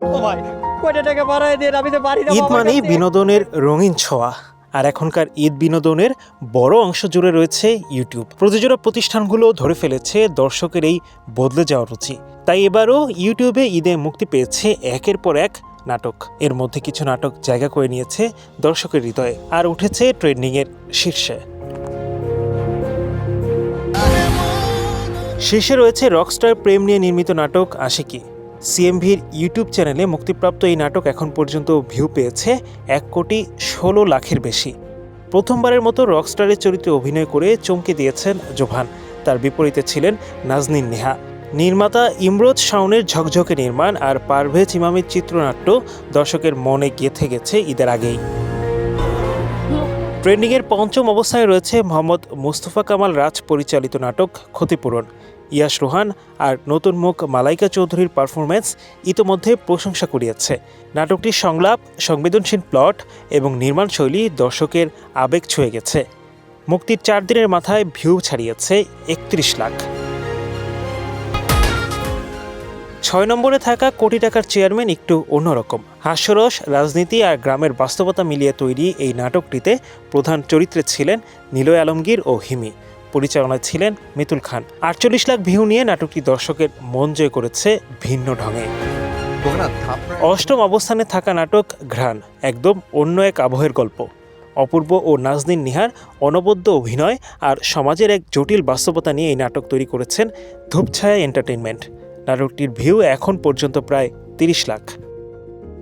ও ভাই কয়টা টাকা বাড়ায় দেন আমি তো বাড়ি ঈদ মানেই বিনোদনের রঙিন ছোঁয়া। আর এখনকার ঈদ বিনোদনের বড় অংশ জুড়ে রয়েছে ইউটিউব। প্রযোজনা প্রতিষ্ঠানগুলো ধরে ফেলেছে দর্শকের এই বদলে যাওয়া রুচি। তাই এবারও ইউটিউবে ঈদে মুক্তি পেয়েছে একের পর এক নাটক। এর মধ্যে কিছু নাটক জায়গা করে নিয়েছে দর্শকের হৃদয়ে। আর উঠেছে ট্রেন্ডিংয়ের শীর্ষে। শীর্ষে রয়েছে রকস্টার প্রেম নিয়ে নির্মিত নাটক আশিকি। সিএমভির ইউটিউব চ্যানেলে মুক্তিপ্রাপ্ত এই নাটক এখন পর্যন্ত ভিউ পেয়েছে এক কোটি ষোলো লাখের বেশি। প্রথমবারের মতো রকস্টারের চরিত্রে অভিনয় করে চমকে দিয়েছেন জোভান। তার বিপরীতে ছিলেন নাজনীন নেহা। নির্মাতা ইমরোজ শাওনের ঝকঝকে নির্মাণ আর পারভেজ ইমামের চিত্রনাট্য দর্শকের মনে গেঁথে গেছে ঈদের আগেই। ট্রেন্ডিংয়ের পঞ্চম অবস্থানে রয়েছে মোহাম্মদ মুস্তফা কামাল রাজ পরিচালিত নাটক ক্ষতিপূরণ। ইয়াশ রোহান আর নতুন মুখ মালাইকা চৌধুরীর পারফরম্যান্স ইতোমধ্যে প্রশংসা কুড়িয়েছে। নাটকটির সংলাপ, সংবেদনশীল প্লট এবং নির্মাণ শৈলী দর্শকের আবেগ ছুঁয়ে গেছে। মুক্তির চার দিনের মাথায় ভিউ ছাড়িয়েছে একত্রিশ লাখ। ছয় নম্বরে থাকা কোটি টাকার চেয়ারম্যান একটু অন্যরকম। হাস্যরস, রাজনীতি আর গ্রামের বাস্তবতা মিলিয়ে তৈরি এই নাটকটিতে প্রধান চরিত্রে ছিলেন নিলয় আলমগীর ও হিমি। পরিচালনায় ছিলেন মিতুল খান। আটচল্লিশ লাখ ভিউ নিয়ে নাটকটি দর্শকের মন জয় করেছে ভিন্ন ঢঙে। অষ্টম অবস্থানে থাকা নাটক ঘ্রাণ, একদম অন্য এক আবহের গল্প। অপূর্ব ও নাজনীন নিহার অনবদ্য অভিনয় আর সমাজের এক জটিল বাস্তবতা নিয়ে এই নাটক তৈরি করেছেন ধূপছায়া এন্টারটেনমেন্ট নাটকটির ভিউ এখন পর্যন্ত প্রায় তিরিশ লাখ।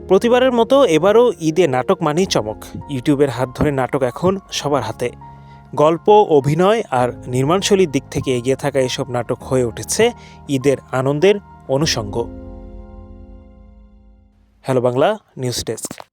প্রতিবারের মতো এবারও ঈদে নাটক মানেই চমক। ইউটিউবের হাত ধরে নাটক এখন সবার হাতে। গল্প, অভিনয় আর নির্মাণশৈলীর দিক থেকে এগিয়ে থাকা এসব নাটক হয়ে উঠেছে ঈদের আনন্দের অনুষঙ্গ। Hello Bangla, news desk.